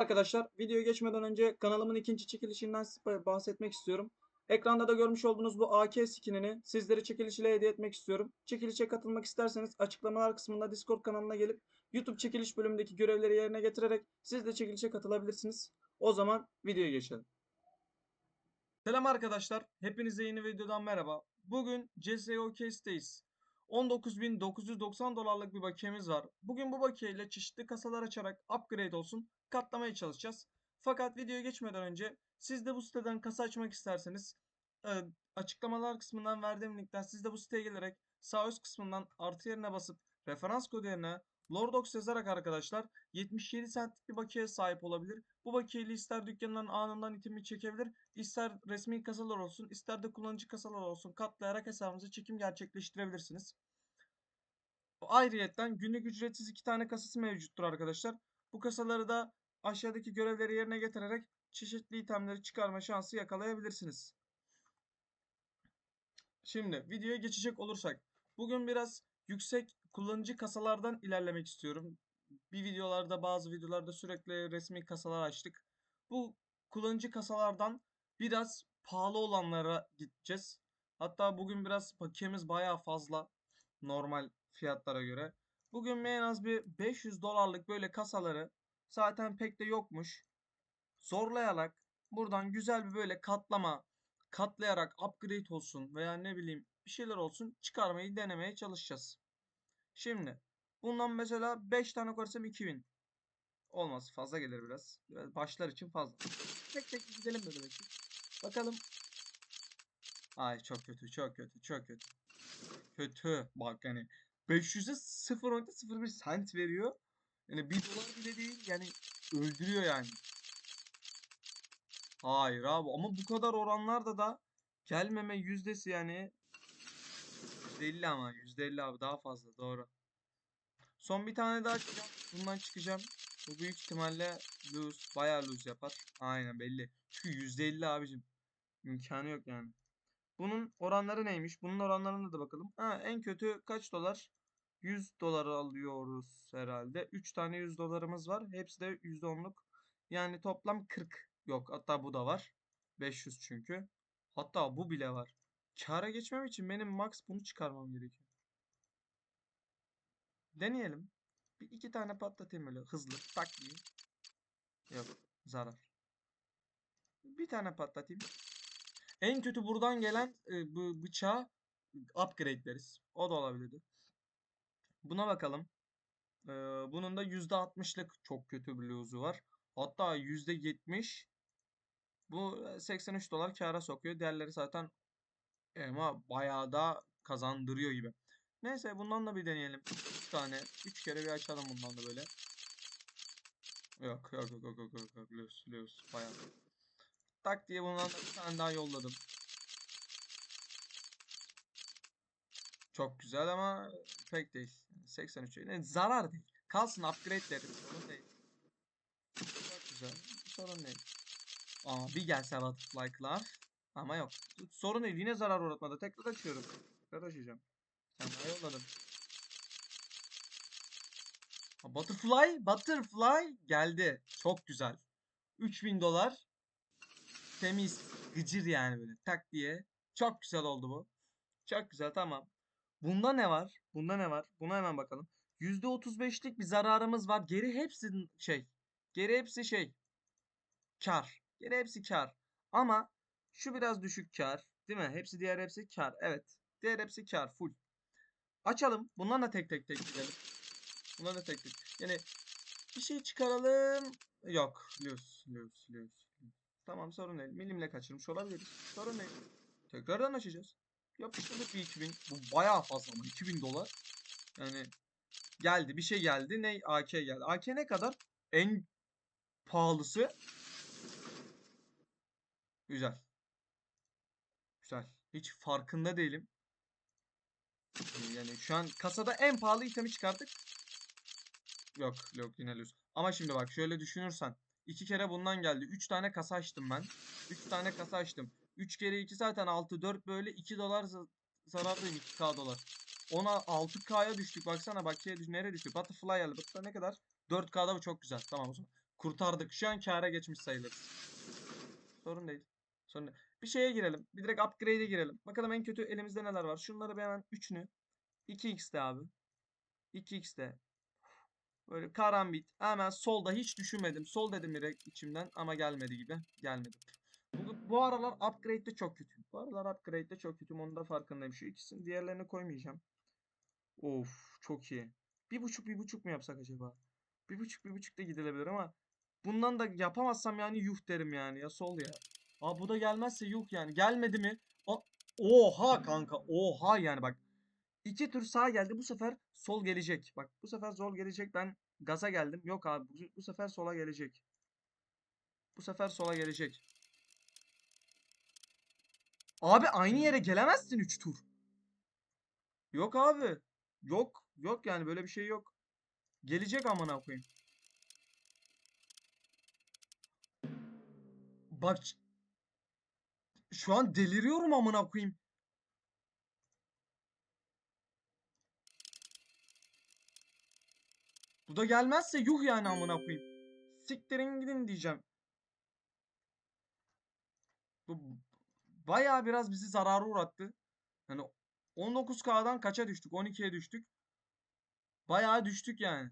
arkadaşlar. Videoya geçmeden önce kanalımın ikinci çekilişinden bahsetmek istiyorum. Ekranda da görmüş olduğunuz bu AK skinini sizlere çekiliş ile hediye etmek istiyorum. Çekilişe katılmak isterseniz açıklamalar kısmında Discord kanalına gelip YouTube çekiliş bölümündeki görevleri yerine getirerek siz de çekilişe katılabilirsiniz. O zaman videoya geçelim. Selam arkadaşlar. Hepinize yeni videodan merhaba. Bugün CSGO Case'teyiz. 19.990 dolarlık bir bakiyemiz var. Bugün bu bakiye ile çeşitli kasalar açarak upgrade olsun katlamaya çalışacağız. Fakat videoya geçmeden önce siz de bu siteden kasa açmak isterseniz e, açıklamalar kısmından verdiğim linkten siz de bu siteye gelerek sağ üst kısmından artı yerine basıp referans kodu yerine Lordox yazarak arkadaşlar 77 centlik bir bakiye sahip olabilir. Bu bakiyeyle ister dükkandan anından itimi çekebilir, ister resmi kasalar olsun, ister de kullanıcı kasalar olsun katlayarak hesabınıza çekim gerçekleştirebilirsiniz. Ayrıyetten günlük ücretsiz iki tane kasası mevcuttur arkadaşlar. Bu kasaları da aşağıdaki görevleri yerine getirerek çeşitli itemleri çıkarma şansı yakalayabilirsiniz. Şimdi videoya geçecek olursak. Bugün biraz yüksek kullanıcı kasalardan ilerlemek istiyorum. Bir videolarda bazı videolarda sürekli resmi kasalar açtık. Bu kullanıcı kasalardan biraz pahalı olanlara gideceğiz. Hatta bugün biraz paketimiz bayağı fazla normal fiyatlara göre. Bugün en az bir 500 dolarlık böyle kasaları zaten pek de yokmuş. Zorlayarak buradan güzel bir böyle katlama katlayarak upgrade olsun veya ne bileyim bir şeyler olsun çıkarmayı denemeye çalışacağız. Şimdi bundan mesela 5 tane koyarsam 2000. Olmaz fazla gelir biraz. Biraz başlar için fazla. Tek tek gidelim böyle belki. Bakalım. Ay çok kötü çok kötü çok kötü. Kötü bak yani 500'e 0.01 cent veriyor. Yani 1 dolar bile değil yani öldürüyor yani. Hayır abi ama bu kadar oranlarda da gelmeme yüzdesi yani %50 ama %50 abi daha fazla doğru. Son bir tane daha çıkacağım. Bundan çıkacağım. Bu büyük ihtimalle lose bayağı lose yapar. Aynen belli. Çünkü %50 abicim. İmkanı yok yani. Bunun oranları neymiş? Bunun oranlarına da bakalım. Ha, en kötü kaç dolar? 100 dolar alıyoruz herhalde. 3 tane 100 dolarımız var. Hepsi de %10'luk. Yani toplam 40. Yok hatta bu da var. 500 çünkü. Hatta bu bile var. Kâra geçmem için benim max bunu çıkarmam gerekiyor. Deneyelim. Bir iki tane patlatayım böyle hızlı. Tak diye. Yok. Zarar. Bir tane patlatayım. En kötü buradan gelen e, bu bıçağı upgrade'leriz. O da olabilirdi. Buna bakalım. Bunun da %60'lık çok kötü lose'u var. Hatta %70 bu 83 dolar kâra sokuyor. Diğerleri zaten ama bayağı da kazandırıyor gibi. Neyse bundan da bir deneyelim. 3 tane. 3 kere bir açalım bundan da böyle. Yok yok yok yok yok yok loose loose bayağı. Tak diye bundan da bir tane daha yolladım. Çok güzel ama pek değil. 83 yani zarar değil. Kalsın upgrade derim. Sorun değil. Çok güzel. Sorun değil. Aa bir gelse butterfly club. Ama yok. Sorun değil. Yine zarar uğratmadı. Tekrar açıyorum. Tekrar açacağım. Sen daha yolladım. Ha, Butterfly, Butterfly geldi. Çok güzel. 3000 dolar. Temiz. Gıcır yani böyle. Tak diye. Çok güzel oldu bu. Çok güzel tamam. Bunda ne var? Bunda ne var? Buna hemen bakalım. %35'lik bir zararımız var. Geri hepsi şey. Geri hepsi şey. Kar. Geri hepsi kar. Ama şu biraz düşük kar. Değil mi? Hepsi diğer hepsi kar. Evet. Diğer hepsi kar. Full. Açalım. Bundan da tek tek tek gidelim. Bundan da tek tek. Yani bir şey çıkaralım. Yok. Lose. Lose. Lose. Tamam sorun değil. Milimle kaçırmış olabiliriz. Sorun değil. Tekrardan açacağız. Yapıştırdık bir 2000. Bu bayağı fazla ama 2000 dolar. Yani geldi. Bir şey geldi. Ne? AK geldi. AK ne kadar? En pahalısı. Güzel. Güzel. Hiç farkında değilim. Yani şu an kasada en pahalı itemi çıkarttık. Yok yok yine lose. Ama şimdi bak şöyle düşünürsen. iki kere bundan geldi. 3 tane kasa açtım ben. 3 tane kasa açtım. 3 kere 2 zaten 6 4 böyle 2 dolar zarardayım 2k dolar. Ona 6k'ya düştük baksana bak düş nereye düştük? Butterfly geldi. Butterfly ne kadar? 4k'da bu çok güzel. Tamam o zaman. Kurtardık. Şu an kâra geçmiş sayılırız. Sorun değil. Sorun değil. Bir şeye girelim. Bir direkt upgrade'e girelim. Bakalım en kötü elimizde neler var. Şunları bir hemen üçünü. 2x'de abi. 2x'de. Böyle karambit. Hemen solda hiç düşünmedim. Sol dedim direkt içimden ama gelmedi gibi. Gelmedi. Bu, bu aralar upgrade'de çok kötüyüm. Bu aralar upgrade'de çok kötüyüm. Onun da farkındayım. Şu ikisini diğerlerini koymayacağım. Of çok iyi. Bir buçuk bir buçuk mu yapsak acaba? Bir buçuk bir buçuk da gidilebilir ama bundan da yapamazsam yani yuh derim yani ya sol ya. Aa bu da gelmezse yuh yani. Gelmedi mi? A- Oha kanka oha yani bak. İki tur sağ geldi bu sefer sol gelecek. Bak bu sefer sol gelecek ben gaza geldim. Yok abi bu, bu sefer sola gelecek. Bu sefer sola gelecek. Abi aynı yere gelemezsin 3 tur. Yok abi. Yok. Yok yani böyle bir şey yok. Gelecek amına koyayım. Bak şu an deliriyorum amına koyayım. Bu da gelmezse yuh yani amına koyayım. Siktirin gidin diyeceğim. Bu bayağı biraz bizi zarara uğrattı. Hani 19K'dan kaça düştük? 12'ye düştük. Bayağı düştük yani.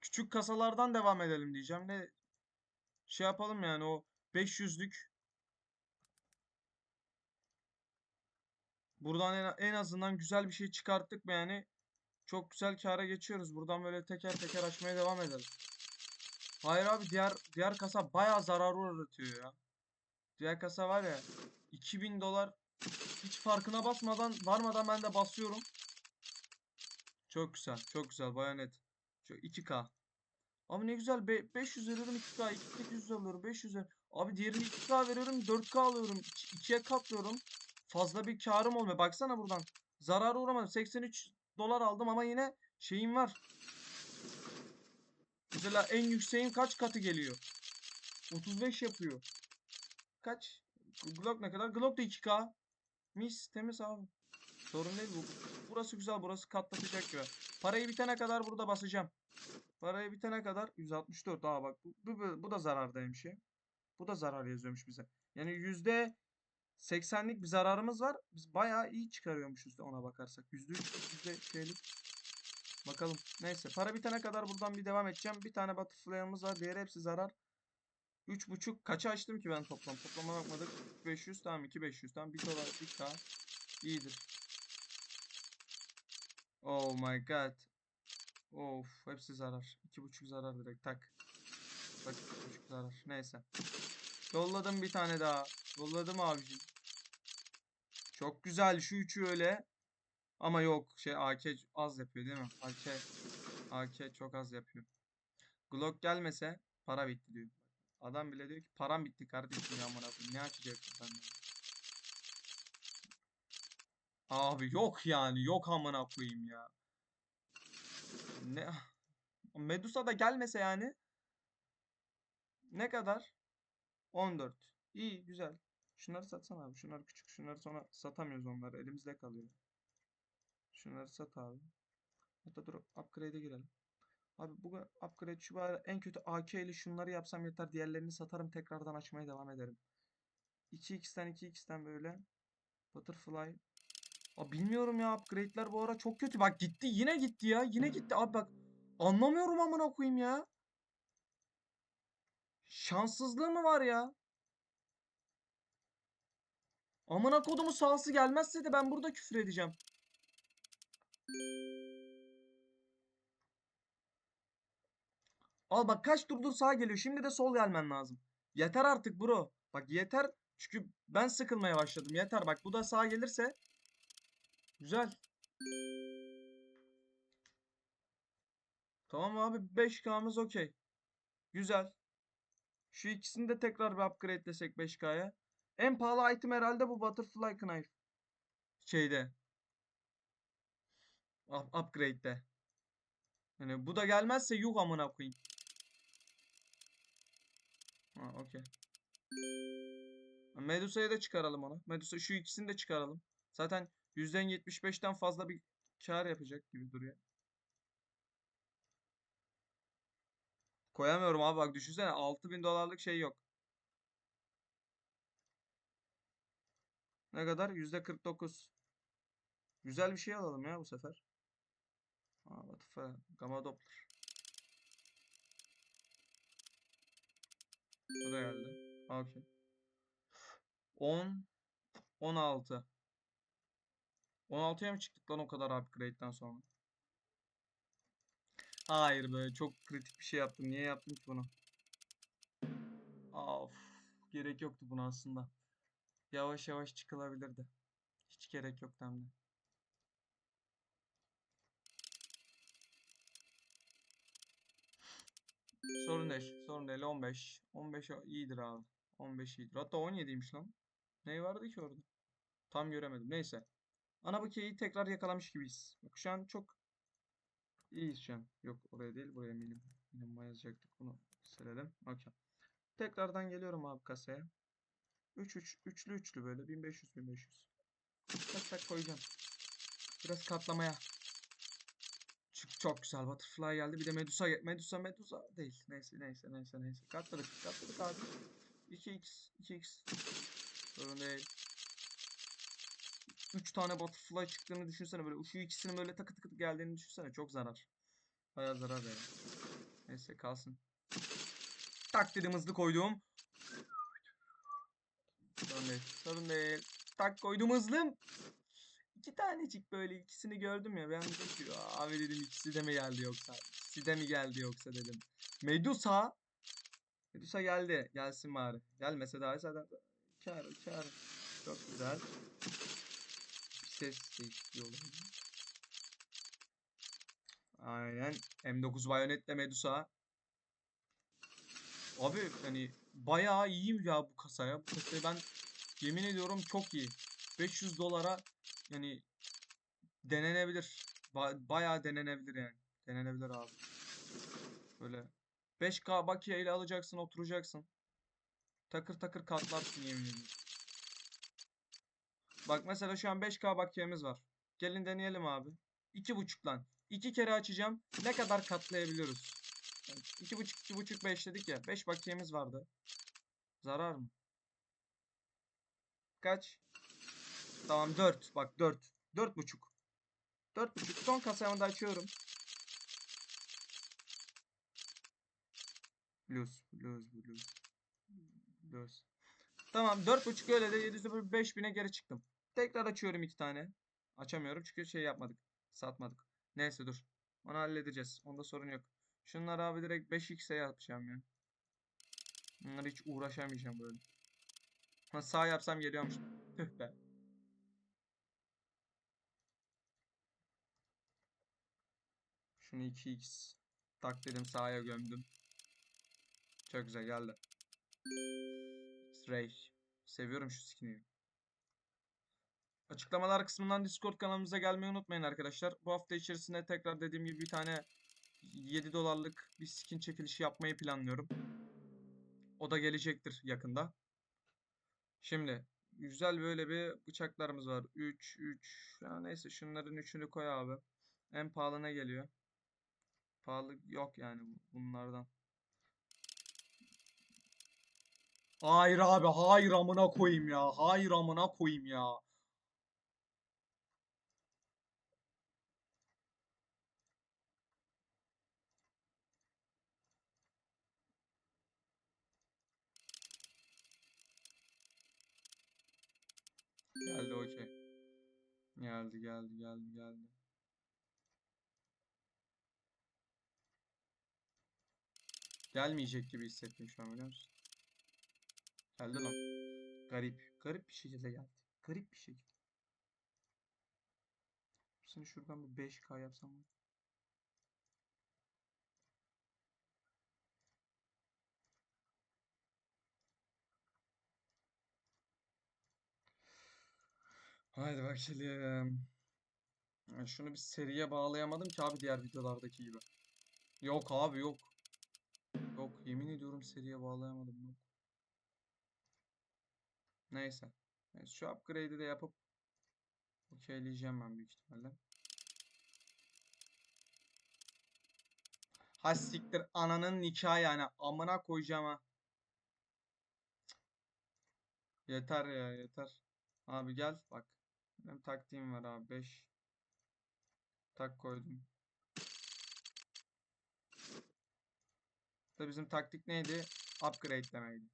Küçük kasalardan devam edelim diyeceğim. Ne şey yapalım yani o 500'lük Buradan en azından güzel bir şey çıkarttık mı yani çok güzel kâra geçiyoruz. Buradan böyle teker teker açmaya devam edelim. Hayır abi diğer diğer kasa bayağı zarar uğratıyor ya. Diğer kasa var ya 2000 dolar hiç farkına basmadan varmadan ben de basıyorum. Çok güzel. Çok güzel. Baya net. Çok 2K. Abi ne güzel. Be 500 veriyorum 2K. 2800 alıyorum. 500 ver- Abi diğerini 2K veriyorum. 4K alıyorum. 2'ye katlıyorum. Fazla bir karım olmuyor. Baksana buradan. Zarara uğramadım. 83 dolar aldım ama yine şeyim var. Mesela en yükseğin kaç katı geliyor? 35 yapıyor. Kaç? Glock ne kadar? Glock da 2K. Mis temiz abi. Sorun değil bu. Burası güzel. Burası katlatacak gibi. Parayı bitene kadar burada basacağım. Parayı bitene kadar 164. Daha bak. Bu, bu, bu- da zarardaymış ya. Bu da zarar yazıyormuş bize. Yani yüzde 80'lik bir zararımız var. Biz bayağı iyi çıkarıyormuşuz ona bakarsak. Yüzde üç, yüzde şeylik. Bakalım. Neyse. Para bitene kadar buradan bir devam edeceğim. Bir tane butterfly'ımız var. Diğeri hepsi zarar. 3.5 kaça açtım ki ben toplam? Toplama bakmadık. 500 tamam 2500 tamam. 1 dolar 1k. İyidir. Oh my god. Of hepsi zarar. 2.5 zarar direkt tak. Bak 2.5 zarar. Neyse. Yolladım bir tane daha. Yolladım abicim. Çok güzel şu üçü öyle. Ama yok şey AK az yapıyor değil mi? AK AK çok az yapıyor. Glock gelmese para bitti diyor. Adam bile diyor ki param bitti kardeşim ya amına. Ne açacaksın sen? Abi yok yani yok amına koyayım ya. Ne Medusa da gelmese yani ne kadar? 14. İyi güzel. Şunları satsana abi. Şunlar küçük. Şunları sonra satamıyoruz onları. Elimizde kalıyor. Şunları sat abi. Hatta dur upgrade'e girelim. Abi bugün upgrade şu bari en kötü AK ile şunları yapsam yeter. Diğerlerini satarım. Tekrardan açmaya devam ederim. 2x'ten 2x'ten böyle. Butterfly. Abi bilmiyorum ya upgrade'ler bu ara çok kötü. Bak gitti yine gitti ya. Yine gitti. Abi bak anlamıyorum amına koyayım ya. Şanssızlığı mı var ya? Amına kodumu sahası gelmezse de ben burada küfür edeceğim. Al bak kaç turdur sağ geliyor. Şimdi de sol gelmen lazım. Yeter artık bro. Bak yeter. Çünkü ben sıkılmaya başladım. Yeter bak bu da sağ gelirse. Güzel. Tamam abi 5K'mız okey. Güzel. Şu ikisini de tekrar bir upgradelesek 5K'ya. En pahalı item herhalde bu Butterfly Knife. Şeyde. Up- Upgrade'de. Yani bu da gelmezse yuh amına koyayım. Ha okey. Medusa'ya da çıkaralım onu. Medusa şu ikisini de çıkaralım. Zaten %75'ten fazla bir kar yapacak gibi duruyor. Koyamıyorum abi bak düşünsene 6000 dolarlık şey yok. Ne kadar? %49. Güzel bir şey alalım ya bu sefer. Aa, Butterfly, Gamma Doppler. Bu da geldi. Okey. 10 16 16'ya mı çıktık lan o kadar upgrade'den sonra? Hayır be çok kritik bir şey yaptım. Niye yaptım ki bunu? Of gerek yoktu buna aslında. Yavaş yavaş çıkılabilirdi. Hiç gerek yok hem de. Sorun değil. Sorun değil. 15. 15 o- iyidir abi. 15 iyidir. Hatta 17'ymiş lan. Ne vardı ki orada? Tam göremedim. Neyse. Ana bakiyeyi tekrar yakalamış gibiyiz. Bak şu an çok iyiyiz şu an. Yok oraya değil buraya minim. Minimuma yazacaktık. Bunu silelim. Okey. Tekrardan geliyorum abi kasaya. 3 3 üçlü üçlü böyle 1500 1500. Tak tak koyacağım. Biraz katlamaya. Çok, güzel butterfly geldi. Bir de Medusa Medusa Medusa değil. Neyse neyse neyse neyse. Katladık katladık abi. 2x 2x. Sorun değil. 3 tane butterfly çıktığını düşünsene böyle. Şu ikisinin böyle takı takı geldiğini düşünsene. Çok zarar. Bayağı zarar yani. Neyse kalsın. Tak dedim hızlı koydum. Sorun değil. Sorun değil. Tak koydum hızlı. İki tanecik böyle ikisini gördüm ya. Ben dedim ki abi dedim ikisi de mi geldi yoksa? İkisi de mi geldi yoksa dedim. Medusa. Medusa geldi. Gelsin bari. Gelmese daha zaten kar kar. Çok güzel. Bir ses değişikliği olur. Aynen. M9 bayonetle Medusa. Abi hani bayağı iyiyim ya bu kasaya. Bu kasayı ben yemin ediyorum çok iyi. 500 dolara yani denenebilir. Ba- bayağı denenebilir yani. Denenebilir abi. Böyle 5K bakiye ile alacaksın, oturacaksın. Takır takır katlarsın yemin ediyorum. Bak mesela şu an 5K bakiyemiz var. Gelin deneyelim abi. 2.5 lan. 2 kere açacağım. Ne kadar katlayabiliyoruz? Yani 2.5 2.5 5 dedik ya. 5 bakiyemiz vardı. Zarar mı? Kaç? Tamam 4. Bak 4. 4.5. 4.5. Son kasamı da açıyorum. Blues. Blues. Blues. Blues. Tamam 4.5 öyle de 750'e geri çıktım. Tekrar açıyorum iki tane. Açamıyorum çünkü şey yapmadık. Satmadık. Neyse dur. Onu halledeceğiz. Onda sorun yok. Şunları abi direkt 5x'e yapacağım ya. Bunları hiç uğraşamayacağım böyle. Ha, sağ yapsam geliyormuş. Tüh be. Şunu 2x. Tak dedim sağa gömdüm. Çok güzel geldi. Stray. Seviyorum şu skin'i. Açıklamalar kısmından Discord kanalımıza gelmeyi unutmayın arkadaşlar. Bu hafta içerisinde tekrar dediğim gibi bir tane 7 dolarlık bir skin çekilişi yapmayı planlıyorum. O da gelecektir yakında. Şimdi güzel böyle bir bıçaklarımız var. 3 3. Ya neyse şunların üçünü koy abi. En pahalı ne geliyor? Pahalı yok yani bu- bunlardan. Hayır abi hayır amına koyayım ya. Hayır amına koyayım ya. Geldi okey. Geldi geldi geldi geldi. Gelmeyecek gibi hissettim şu an biliyor musun? Geldi lan. Garip. Garip bir şekilde geldi. Garip bir şekilde. Şimdi şuradan bir 5K yapsam mı? Haydi bakalım. Şunu bir seriye bağlayamadım ki abi diğer videolardaki gibi. Yok abi yok. Yok yemin ediyorum seriye bağlayamadım. Yok. Neyse. Neyse şu upgrade'i de yapıp okeyleyeceğim ben büyük ihtimalle. Ha siktir ananın nikahı yani amına koyacağım ha. Yeter ya yeter. Abi gel bak. Benim taktiğim var abi 5. Tak koydum. Da bizim taktik neydi? Upgrade demeydi.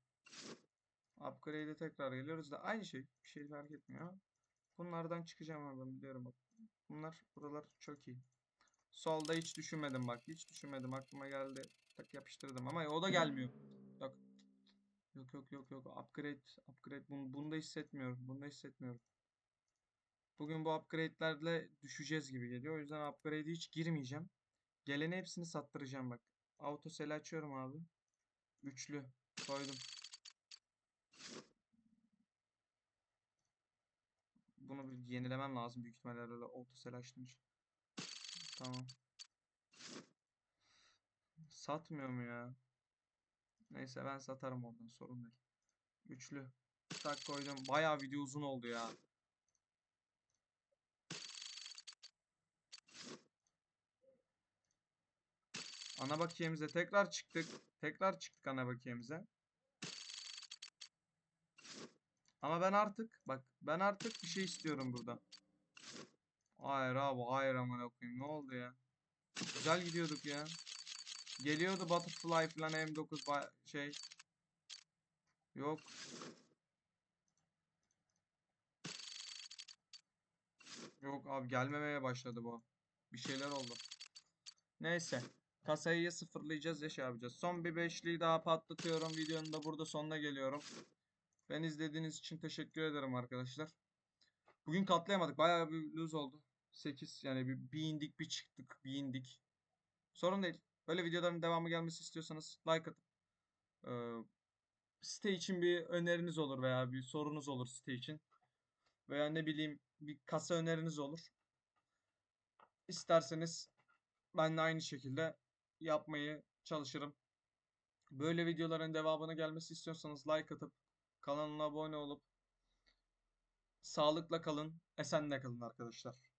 Upgrade'e tekrar geliyoruz da aynı şey. Bir şey fark etmiyor. Bunlardan çıkacağım ben biliyorum bak. Bunlar buralar çok iyi. Solda hiç düşünmedim bak. Hiç düşünmedim. Aklıma geldi. Tak yapıştırdım ama o da gelmiyor. Yok. Yok yok yok yok. Upgrade, upgrade. Bunu, bunu da hissetmiyorum. Bunu da hissetmiyorum. Bugün bu upgrade'lerle düşeceğiz gibi geliyor. O yüzden upgrade'e hiç girmeyeceğim. Geleni hepsini sattıracağım bak. Auto sell açıyorum abi. Üçlü. Koydum. Bunu bir yenilemem lazım büyük ihtimalle herhalde auto sell açtığım için. Tamam. Satmıyor mu ya? Neyse ben satarım oradan sorun değil. Üçlü. Tak koydum. Bayağı video uzun oldu ya. Ana bakiyemize tekrar çıktık. Tekrar çıktık ana bakiyemize. Ama ben artık bak ben artık bir şey istiyorum burada. Hayır abi hayır amına koyayım ne oldu ya? Güzel gidiyorduk ya. Geliyordu Butterfly falan M9 ba- şey. Yok. Yok abi gelmemeye başladı bu. Bir şeyler oldu. Neyse. Kasayı ya sıfırlayacağız ya şey yapacağız. Son bir beşliği daha patlatıyorum. Videonun da burada sonuna geliyorum. Ben izlediğiniz için teşekkür ederim arkadaşlar. Bugün katlayamadık. Bayağı bir lose oldu. 8 yani bir, bir indik bir çıktık. Bir indik. Sorun değil. Böyle videoların devamı gelmesi istiyorsanız like atıp e, site için bir öneriniz olur veya bir sorunuz olur site için. Veya ne bileyim bir kasa öneriniz olur. İsterseniz ben de aynı şekilde yapmayı çalışırım. Böyle videoların devamını gelmesi istiyorsanız like atıp kanalına abone olup sağlıkla kalın, esenle kalın arkadaşlar.